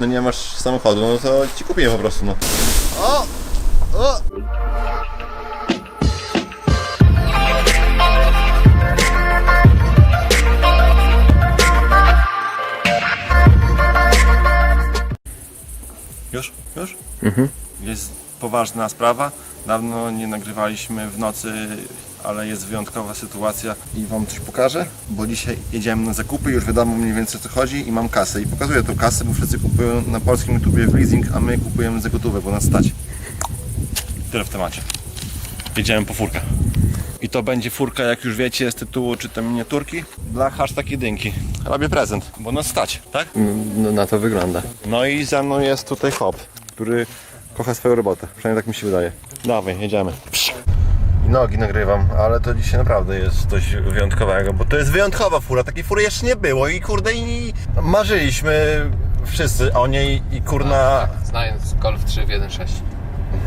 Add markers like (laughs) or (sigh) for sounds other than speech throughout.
No nie masz samochodu, no to ci kupię po prostu, no. O! O! Już? Już? Jest poważna sprawa. Dawno nie nagrywaliśmy w nocy, ale jest wyjątkowa sytuacja i Wam coś pokażę, bo dzisiaj jedziemy na zakupy, już wiadomo mniej więcej o co chodzi i mam kasę. I pokazuję tą kasę, bo wszyscy kupują na polskim YouTubie w leasing, a my kupujemy za gotówę, bo nas stać. Tyle w temacie. Jedziemy po furkę. I to będzie furka, jak już wiecie, z tytułu czy to miniaturki, dla hashtag jedynki. Robię prezent, bo nas stać, tak? No na to wygląda. No i ze mną jest tutaj hop, który kocha swoją robotę. Przynajmniej tak mi się wydaje. Dawaj, jedziemy. I nogi nagrywam, ale to dzisiaj naprawdę jest coś wyjątkowego, bo to jest wyjątkowa fura. Takiej fury jeszcze nie było i kurde i marzyliśmy wszyscy o niej i kurna... Znając Golf 3 w 1.6.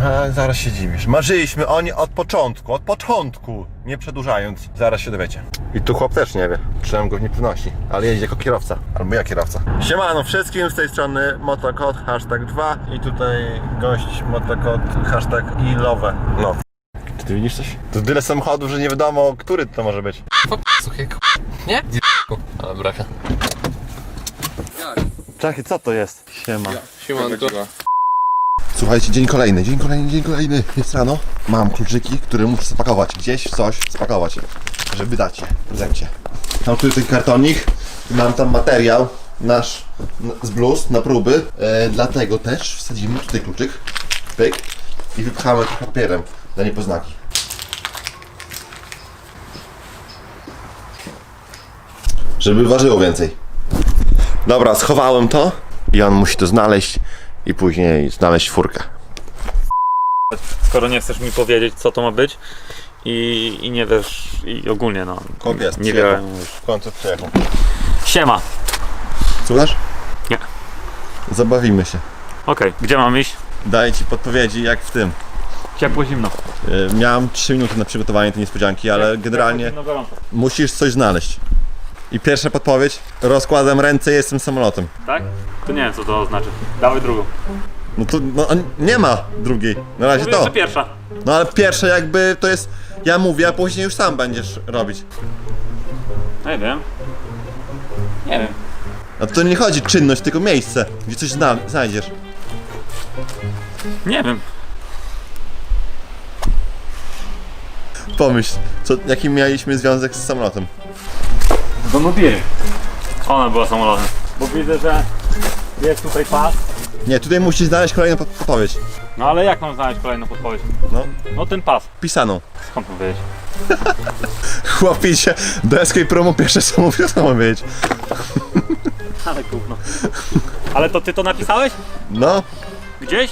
A, zaraz się dziwisz. Marzyliśmy o niej od początku, od początku, nie przedłużając. Zaraz się dowiecie. I tu chłop też nie wie, trzymam go w niepewności, ale jeździ jako kierowca, albo ja kierowca. Siemano wszystkim, z tej strony motokot, hashtag 2 i tutaj gość motokot, hashtag i love. No. Czy ty widzisz coś? To tyle samochodów, że nie wiadomo, który to może być. Suchy. Nie? Ale braka. Czekaj, co to jest? Siema. Siemanko. Słuchajcie, dzień kolejny, dzień kolejny, dzień kolejny. Jest rano. Mam kluczyki, które muszę spakować. Gdzieś w coś spakować, żeby dać w prezencie. Mam tutaj ten kartonik. Mam tam materiał nasz z bluz na próby. E, dlatego też wsadzimy tutaj kluczyk. Pyk. I wypchamy to papierem dla niepoznaki. Żeby ważyło więcej. Dobra, schowałem to i on musi to znaleźć i później znaleźć furkę. skoro nie chcesz mi powiedzieć, co to ma być i, i nie wiesz, i ogólnie no, jest, nie przyjechał. wiem już. W końcu przyjechał. Siema, Słuchasz? Nie. Zabawimy się. okej, gdzie mam iść? Daję ci podpowiedzi jak w tym. Ciepło, zimno. Yy, Miałem 3 minuty na przygotowanie tej niespodzianki, ale generalnie gorąco. musisz coś znaleźć. I pierwsza podpowiedź, rozkładam ręce i jestem samolotem. Tak? To nie wiem, co to oznacza. Dawaj drugą. No to no, nie ma drugiej. Na razie Mówię, to. że pierwsza. No ale pierwsze jakby to jest, ja mówię, a później już sam będziesz robić. Nie wiem. Nie wiem. A to nie chodzi czynność, tylko miejsce, gdzie coś zna, znajdziesz. Nie wiem. Pomyśl, co, jaki mieliśmy związek z samolotem. Do Nubiry. Ona była samolotem. Bo widzę, że jest tutaj pas. Nie, tutaj musisz znaleźć kolejną pod- podpowiedź. No ale jak mam znaleźć kolejną podpowiedź? No, No ten pas. pisaną. Skąd mam wiedzieć? (laughs) Chłopie się do Escape Promo pierwsze co mówił, to mam wiedzieć. (laughs) Ale gówno. Ale to ty to napisałeś? No, Gdzieś?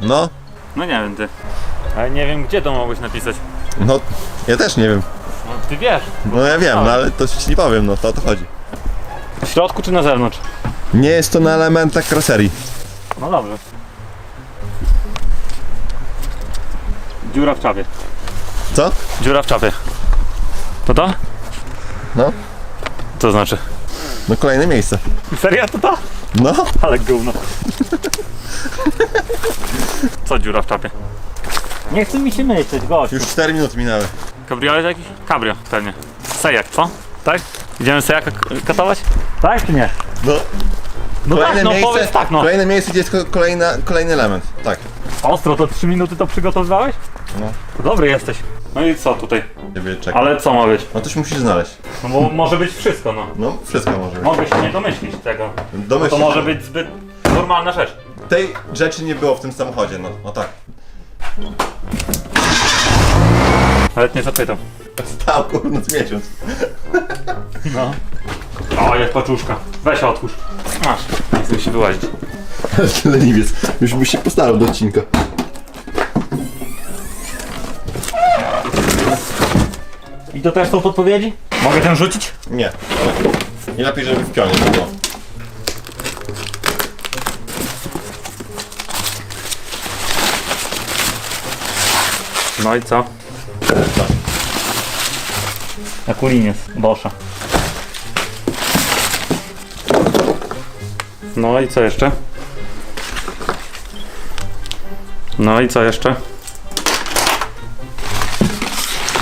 no, No nie wiem ty. Ale nie wiem gdzie to mogłeś napisać. no, ja też nie wiem. No ty wiesz. No ja wiem, no ale to ci nie powiem, no to o to chodzi. W środku czy na zewnątrz? Nie jest to na elementach karoserii. No dobrze. Dziura w czapie. Co? Dziura w czapie. To to? No, Co znaczy? no kolejne miejsce. Seria to to? No, Ale gówno. Co dziura w czapie? Nie chce mi się myśleć, gość. już 4 minuty minęły. Kabriolet jakiś? Kabrio, pewnie. Sejak, co? Tak? Idziemy sejaka k- katować? Tak czy nie? No, No tak, no powiedz tak, no. kolejne miejsce, gdzie jest ko- kolejna, kolejny element. Tak. Ostro, to 3 minuty to przygotowywałeś? No. To dobry jesteś. No i co tutaj? Ciebie czekam. Ale co ma być? No coś musisz znaleźć. No bo może być wszystko, no. No, wszystko może być. Mogę się nie domyślić tego. Domyśl to się. może być zbyt normalna rzecz. Tej rzeczy nie było w tym samochodzie, no, no tak. Nawet nie zapytam. Stał kurde z miesiąc. No. O, jest paczuszka. Weź otwórz. Masz. Nie chcę się wyłazić. (laughs) Leniwiec. Już byś się postarał do odcinka. I to też są podpowiedzi? Mogę ten rzucić? Nie. Nie lepiej, żeby w pionie było. No i co? Na kuliniec, Boscha. No i co jeszcze? No i co jeszcze?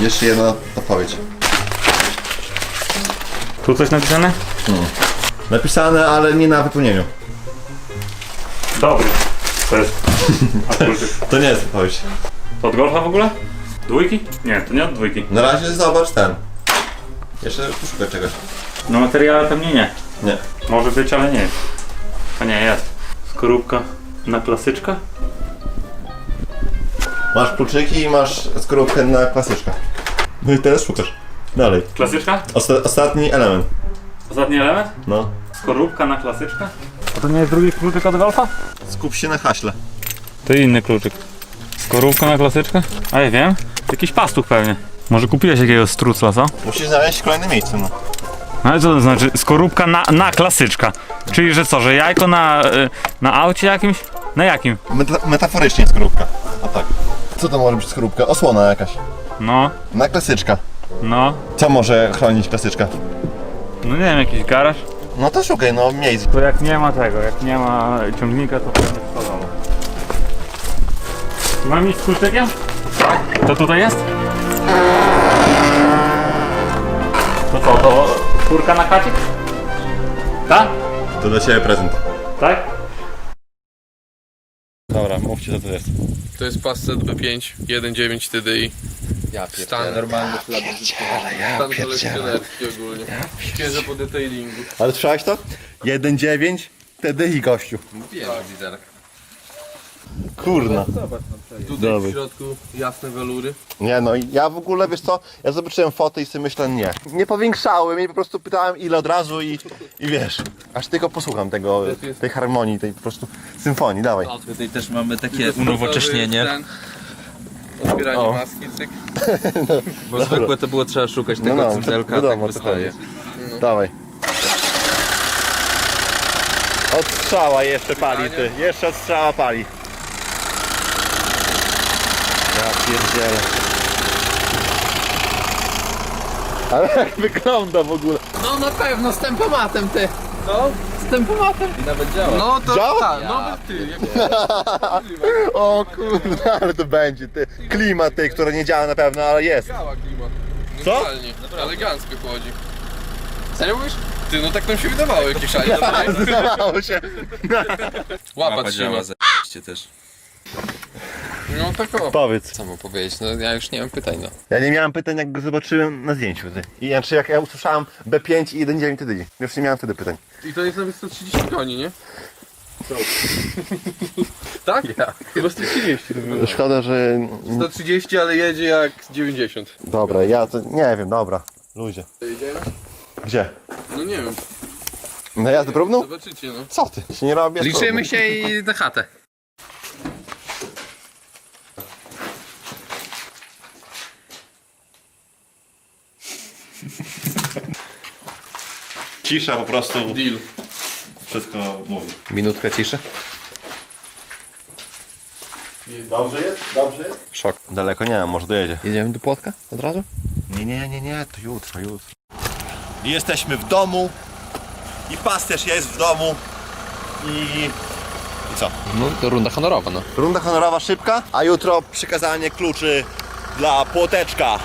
Jeszcze jedna odpowiedź. Tu coś napisane? Napisane, ale nie na wypełnieniu. Dobry. To jest. (laughs) To nie jest odpowiedź. To od golfa w ogóle? Dwójki? Nie, to nie od dwójki. Na razie zobacz ten. Jeszcze poszukaj czegoś. No materiale pewnie nie. Nie. Może być, ale nie jest. A nie, jest. Skorupka na klasyczka? Masz kluczyki i masz skorupkę na klasyczkę. No i teraz szukasz. Dalej. Klasyczka? Osta- ostatni element. Ostatni element? No. Skorupka na klasyczka? A to nie jest drugi kluczyk od golfa? Skup się na haśle. To inny kluczyk. Skorupka na klasyczkę? A ja wiem. Jakiś pastuch pewnie. Może kupiłeś jakiegoś strucla, co? Musisz znaleźć kolejne miejsce, no. No ale co to znaczy? Skorupka na, na klasyczka. Czyli, że co, że jajko na, y, na aucie jakimś? Na jakim? Meta- metaforycznie skorupka. A tak. Co to może być skorupka? Osłona jakaś. No, Na klasyczka. no. Co może chronić klasyczka? No nie wiem, jakiś garaż? No to szukaj, no miejsc. To jak nie ma tego, jak nie ma ciągnika, to pewnie wkładało. Mam iść z? To tutaj jest? To co, to czwórka na kacik? Tak? To dla Ciebie prezent. Tak? Dobra, mówcie co to jest. To jest Passat B5, 1.9 TDI. Ja Stan normalny Stan kolekcjonerski ogólnie. Świeżo po detailingu. Ale słyszałeś to? 1.9 TDI gościu. Wiem, widzę. Kurna. Tutaj Dobry. w środku jasne welury. Nie no, ja w ogóle, wiesz co, ja zobaczyłem fotę i sobie myślę, nie. Nie powiększałem i po prostu pytałem ile od razu i, i wiesz, aż tylko posłucham tego, tej harmonii, tej po prostu symfonii, dawaj. Tutaj też mamy takie unowocześnienie. Ten, Otwieranie O. maski, cyk. (laughs) Bo zwykłe to było trzeba szukać tego no, wiadomo, tak o co wystaje. Dawaj. Od strzała jeszcze pali ty, jeszcze od strzała pali. Ja pierdzielę. Ale jak wygląda w ogóle? No na pewno, z tempomatem ty. No, z tempomatem. I nawet działa. No to Działa? tak, no ty, jak (laughs) O kurde, ale to będzie ty. Klimat tej, która nie działa na pewno, ale jest. działa klimat. Co? Normalnie, elegancko chodzi. Serio mówisz? Ty, no tak nam się wydawało, jakie szali. (laughs) Zdawało się. Łapa trzyma. działa, też. No tak o. Powiedz. Co mu powiedzieć? No ja już nie mam pytań, no. Ja nie miałem pytań, jak go zobaczyłem na zdjęciu. Ty. I znaczy jak ja usłyszałem B5 i 1.9 wtedy. Już nie miałem wtedy pytań. I to jest nawet 130 koni, nie? (laughs) tak? Ja. Chyba 130. Szkoda, że... 130, ale jedzie jak 90. Dobra, ja to nie wiem, dobra. Ludzie. Jedziemy? Gdzie? No nie wiem, Na jazdę próbną? zobaczycie no. Co ty? Się nie robię. Liczymy się i na chatę. Cisza po prostu Deal. wszystko mówi. Minutka ciszy? Dobrze jest? Dobrze jest? Szok. Daleko nie, może dojedzie. Jedziemy do Płotka od razu? Nie, nie, nie, nie, to jutro, jutro. Jesteśmy w domu. I pasterz jest w domu. I... I co? No to runda honorowa, no. Runda honorowa szybka, a jutro przekazanie kluczy dla płoteczka.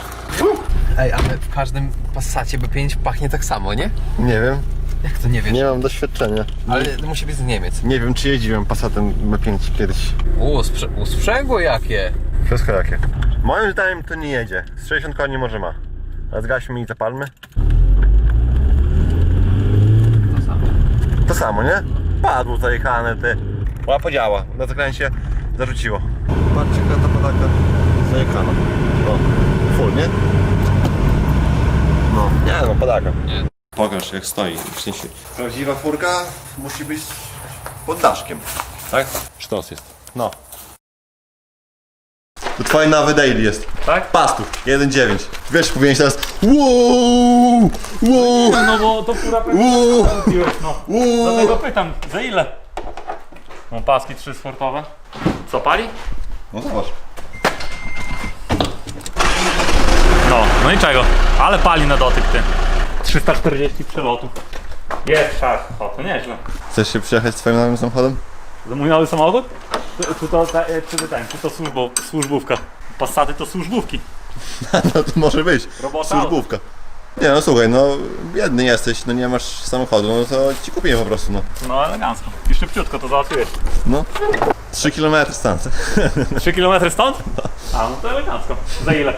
Ej, ale w każdym Passacie B5 pachnie tak samo, nie? Nie wiem, Jak to nie wiesz? nie mam doświadczenia. Ale to musi być z Niemiec. Nie wiem, czy jeździłem Passatem B5 kiedyś. U, sprze- u, sprzęgło jakie? Wszystko jakie. Moim zdaniem to nie jedzie. Z 60 koni może ma. Zgaśmy i zapalmy. To samo. To samo, nie? Padł zajechany, ty. Łapa działa. Na zakręcie zarzuciło. Patrzcie, ta padaka zajechana. No, full, nie? No, nie no, padaka. Nie. Pokaż jak stoi. W sensie. Prawdziwa furka musi być pod daszkiem. Tak? Sztos jest. No. To twoje nowe daily jest. Tak? Pastów, 1.9. Wiesz, powinieneś teraz Wow! Wow! No bo to fura Wow! kupiłeś, no. Wow! Dlatego pytam, za ile? Mam paski trzy sportowe. Co pali? No zobacz. No, no i czego? Ale pali na dotyk ty. 340 przelotów. Jest szach. O, to nieźle. Chcesz się przyjechać swoim nowym samochodem? To mój nowy samochód? Czy, czy to, ta- e, czy, to ten, czy to służbo, służbówka? Passaty to służbówki. (laughs) No to może być. Robota Służbówka. Nie no słuchaj, no biedny jesteś, no nie masz samochodu, no to ci kupimy po prostu, no. No elegancko. I szybciutko to załatwiłeś. No. 3 km stąd. (laughs) 3 km stąd? A, no to elegancko. Za ile?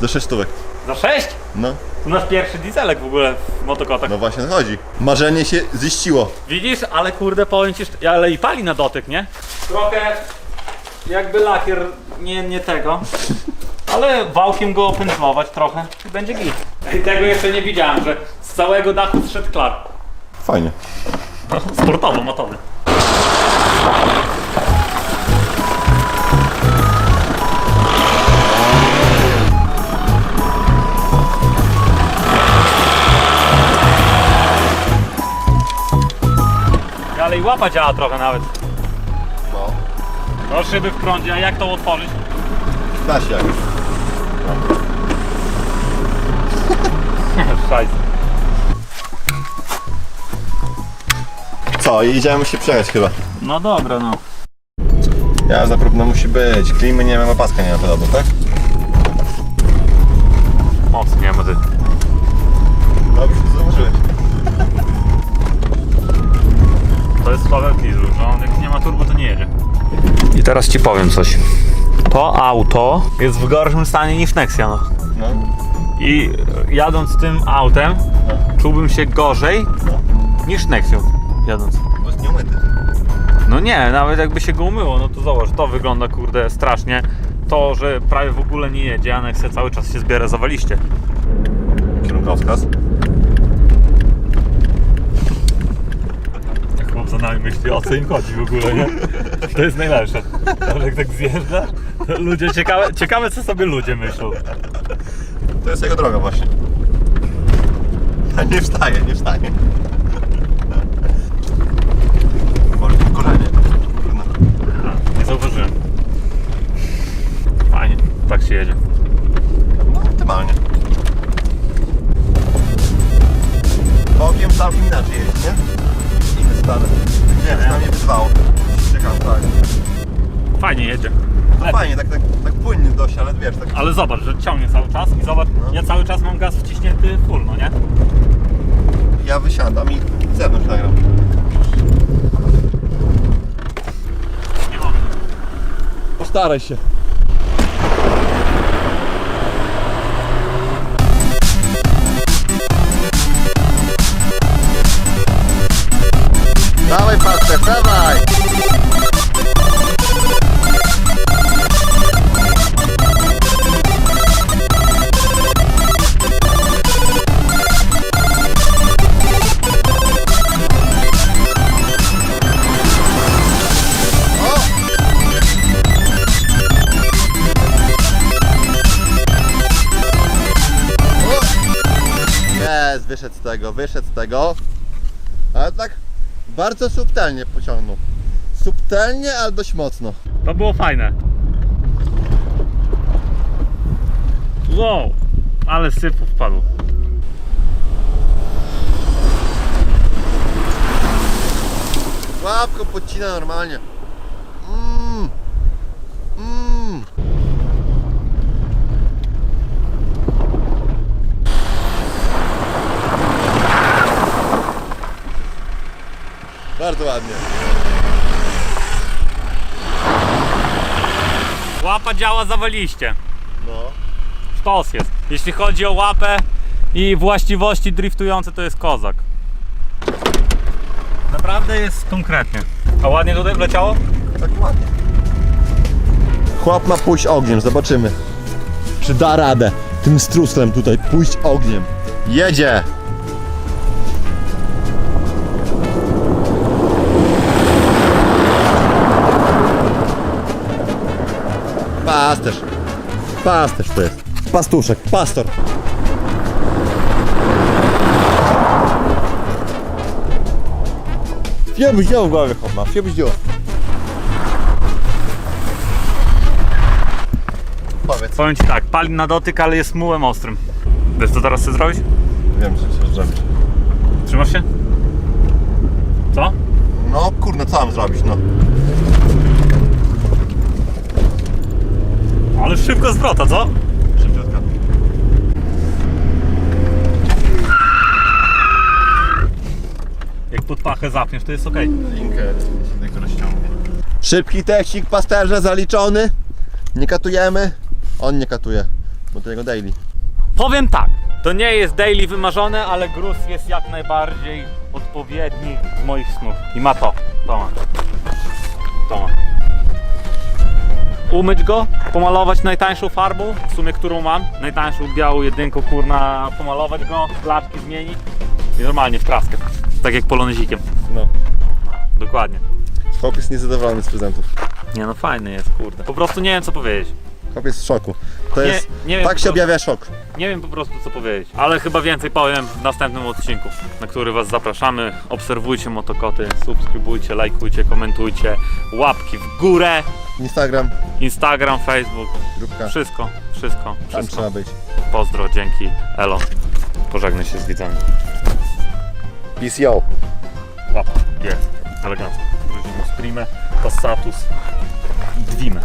Do 6 stówek. Za 6? No, To nasz pierwszy dieselek w ogóle w motokotach. no właśnie chodzi. Marzenie się ziściło. Widzisz, ale kurde powiem ci, szcz- ale i pali na dotyk, nie? Trochę jakby lakier nie, nie tego. Ale wałkiem go opędzlować trochę i będzie git. I tego jeszcze nie widziałem, że z całego dachu zszedł klar. Fajnie. No, sportowo, matowy. Łapa działa trochę nawet. No. No szyby w prądzie, a jak to otworzyć? Da się jakoś. (laughs) Szajs. Co, idziemy się przejechać chyba. No dobra, no. Ja zapewne musi być. Klimy nie ma, paska nie ma podobno, tak? Mocno nie ma ty. Dobrze, to To jest Paweł że on jak nie ma turbo to nie jedzie. I teraz ci powiem coś. To auto jest w gorszym stanie niż Nexia, no. No. I jadąc tym autem czułbym się gorzej niż Nexią jadąc. Bo jest nieumyty. No nie, nawet jakby się go umyło, no to zobacz, to wygląda kurde strasznie. To, że prawie w ogóle nie jedzie, a Nexia cały czas się zbiera za waliście. Kierunkowskaz. Chłop za nami myśli, o co im chodzi w ogóle, nie? To jest najlepsze. Ale jak tak zjeżdżasz, to ludzie, ciekawe, ciekawe co sobie ludzie myślą. To jest jego droga właśnie. Nie wstaje, nie wstaje. Może w korzenie. Nie zauważyłem. Fajnie, tak się jedzie. No optymalnie. Bokiem całkiem inaczej jest, nie? Nie wiem, na mnie wyzwało. Czekam, tak. Fajnie jedzie. No fajnie, tak, tak, tak płynnie dość, ale wiesz, tak Ale zobacz, że ciągnie cały czas i zobacz, No. ja cały czas mam gaz wciśnięty full, no nie? ja wysiadam i z zewnątrz nagram. Nie mogę. Postaraj się. Wyszedł z tego, wyszedł z tego. Ale tak bardzo subtelnie pociągnął. Subtelnie, ale dość mocno. To było fajne. Wow, ale sypu wpadł. Łapką podcina normalnie. Mmm. Mmm. Bardzo ładnie. Łapa działa zawaliście. No. Sztos jest. Jeśli chodzi o łapę i właściwości driftujące, to jest kozak. Naprawdę jest konkretnie. A ładnie tutaj wleciało? Tak ładnie. Chłop ma pójść ogniem, zobaczymy. Czy da radę tym struslem tutaj pójść ogniem? Jedzie! Pasterz. Pasterz to jest. Pastuszek, pastor. Fiebuś działa w głowie, chłop ma. Fiebuś działa. Powiedz. Powiem ci tak, pali na dotyk, ale jest mułem ostrym. Wiesz co teraz chcę zrobić? Wiem, co chcesz zrobić. Trzymasz się? Co? No kurde, co mam zrobić, no. Ale szybko zwrota, co? Szybciutka. Jak pod pachę zapniesz, to jest ok. Linkę tylko rozciągnie. Szybki teścik pasterze zaliczony. Nie katujemy. On nie katuje, bo to jego daily. Powiem tak, to nie jest daily wymarzone, ale gruz jest jak najbardziej odpowiedni z moich snów. I ma to. To ma. Umyć go, pomalować najtańszą farbą, w sumie którą mam, najtańszą białą jedynką, kurna, pomalować go, laczki zmienić i normalnie w traskę, tak jak polonezikiem. No. Dokładnie. Chłop jest niezadowolony z prezentów. Nie no, fajny jest, kurde. Po prostu nie wiem co powiedzieć. Chłop jest w szoku. To Nie- jest. nie wiem, tak się prostu- objawia szok. Nie wiem po prostu co powiedzieć, ale chyba więcej powiem w następnym odcinku, na który Was zapraszamy. Obserwujcie motokoty, subskrybujcie, lajkujcie, komentujcie, łapki w górę, Instagram, Instagram, Facebook, grupka. wszystko, wszystko, Tam wszystko. trzeba być. Pozdro, dzięki, elo. Pożegnaj się z widzami. Peace yo. Łapa, jest, elegancko. Wrócimy z primę, passatus i dwimę.